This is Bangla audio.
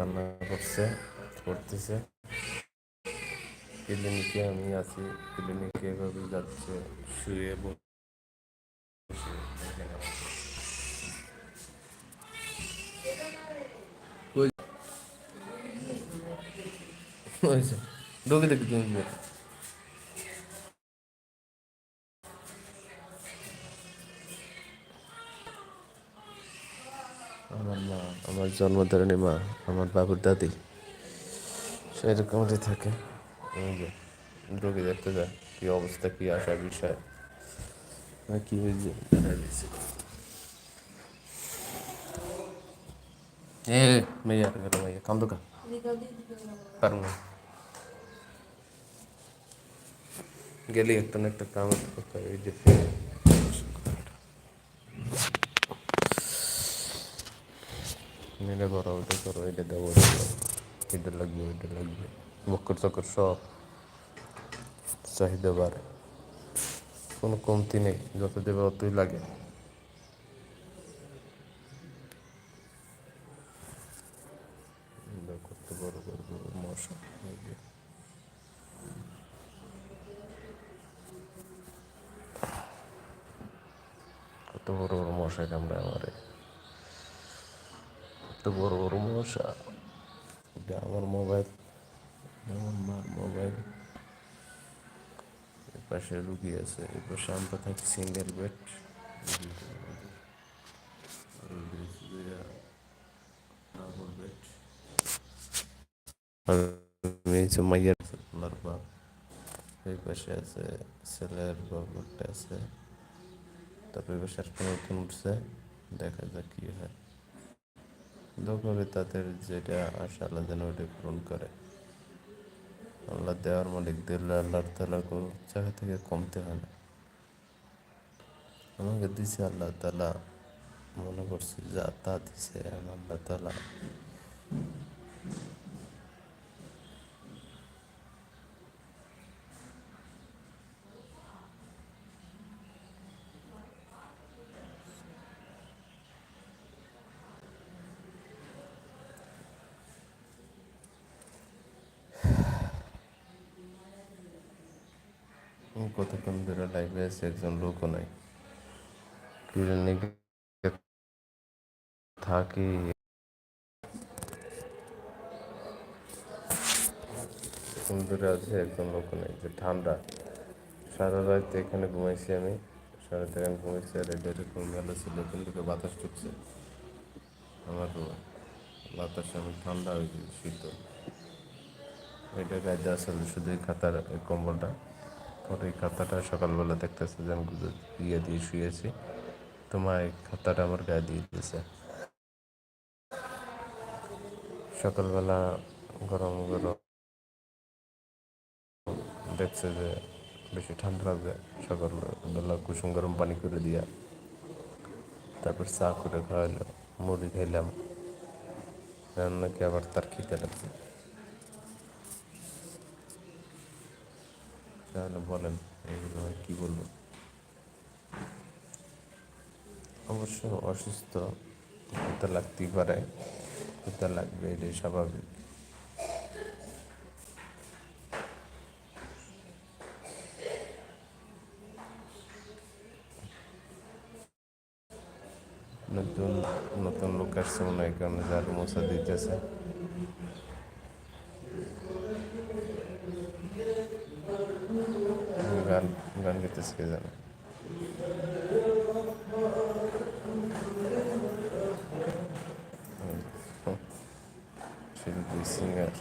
কান্না করছে করতেছে। ক্লিনিকে আমি আছি ক্লিনিকে এভাবে যাচ্ছে শুয়ে বসে। ঢোকে দেখি তুমি। আমার মা, আমার জন্মধারণী মা, আমার বাবুর দাদি সেরকমই থাকে ঢোকে দেখতে যায়, কি অবস্থা, কি আসা বিষয় কি হয়েছে জানা গেলি একটা না একটা কাম করতে হবে যে এটা করো ওটা করো, এটা দেবো এটা লাগবে, ওইটা লাগবে। বক্কর চক্কর সব চাহিদা বাড়ে। কোনো কমতি নেই, যত দেবে অতই লাগে। করতে বড় বড় মশা। কত বড় বড় মশা কামড়ায় আমারে। কত বড় বড় মশা এটা আমার মোবাইল আমার মার মোবাইল এর পাশে রুগী আছে এর পাশে আমরা থাকি সিঙ্গেল বেড বেড আমি এই যে মাইয়ার আমার বাপ এই পাশে আছে ছেলের বাপ একটা আছে তারপরে এই পাশে একটা নতুন উঠছে দেখা যাক কি হয় দোকানে তাদের যেটা আশা, আল্লাহ যেন ওটা পূরণ করে। আল্লাহ দেওয়ার মালিক, দিল্লা আল্লাহর তালা কোনো জায়গা থেকে কমতে হয় না। আমাকে দিছে আল্লাহ তালা, মনে করছি যা তা দিছে, আল্লাহ তালা। কতক্ষণ ধরে লাইভে আছে? একজন লোকও নাই। থাকি। ধরে আছে? একজন লোক নেই। যে ঠান্ডা। সারা রাত এখানে ঘুমাইছি আমি। সারা রাত এখানে ঘুমাইছি আর এটা এরকম ভালো ছিল কিন্তু বাতাস ঢুকছে আমার বাতাস আমি ঠান্ডা হয়ে গেছে, শীতল। এটা গায়ে আসলে শুধু খাতার কম্বলটা। পরে এই খাতাটা সকালবেলা দেখতেছে যে আমি ইয়ে দিয়ে শুয়েছি। তোমার এই খাতাটা আমার গায়ে দিয়ে দিয়েছে। সকালবেলা গরম গরম দেখছে যে বেশি ঠান্ডা লাগবে। সকালবেলা কুসুম গরম পানি করে দিয়া তারপর চা করে খাওয়াইলো, মুড়ি খাইলাম। রান্নাকে আবার তার খেতে লাগছে। তাহলে বলেন, এগুলো আর কি বলব? অবশ্য অসুস্থ হতে লাগতেই পারে হতে লাগবে এটাই স্বাভাবিক। নতুন নতুন লোক আসছে মনে হয়, কারণে যার মশা দিতেছে। গান গান গাইতেছে কে জানে শিল্পী সিঙ্গার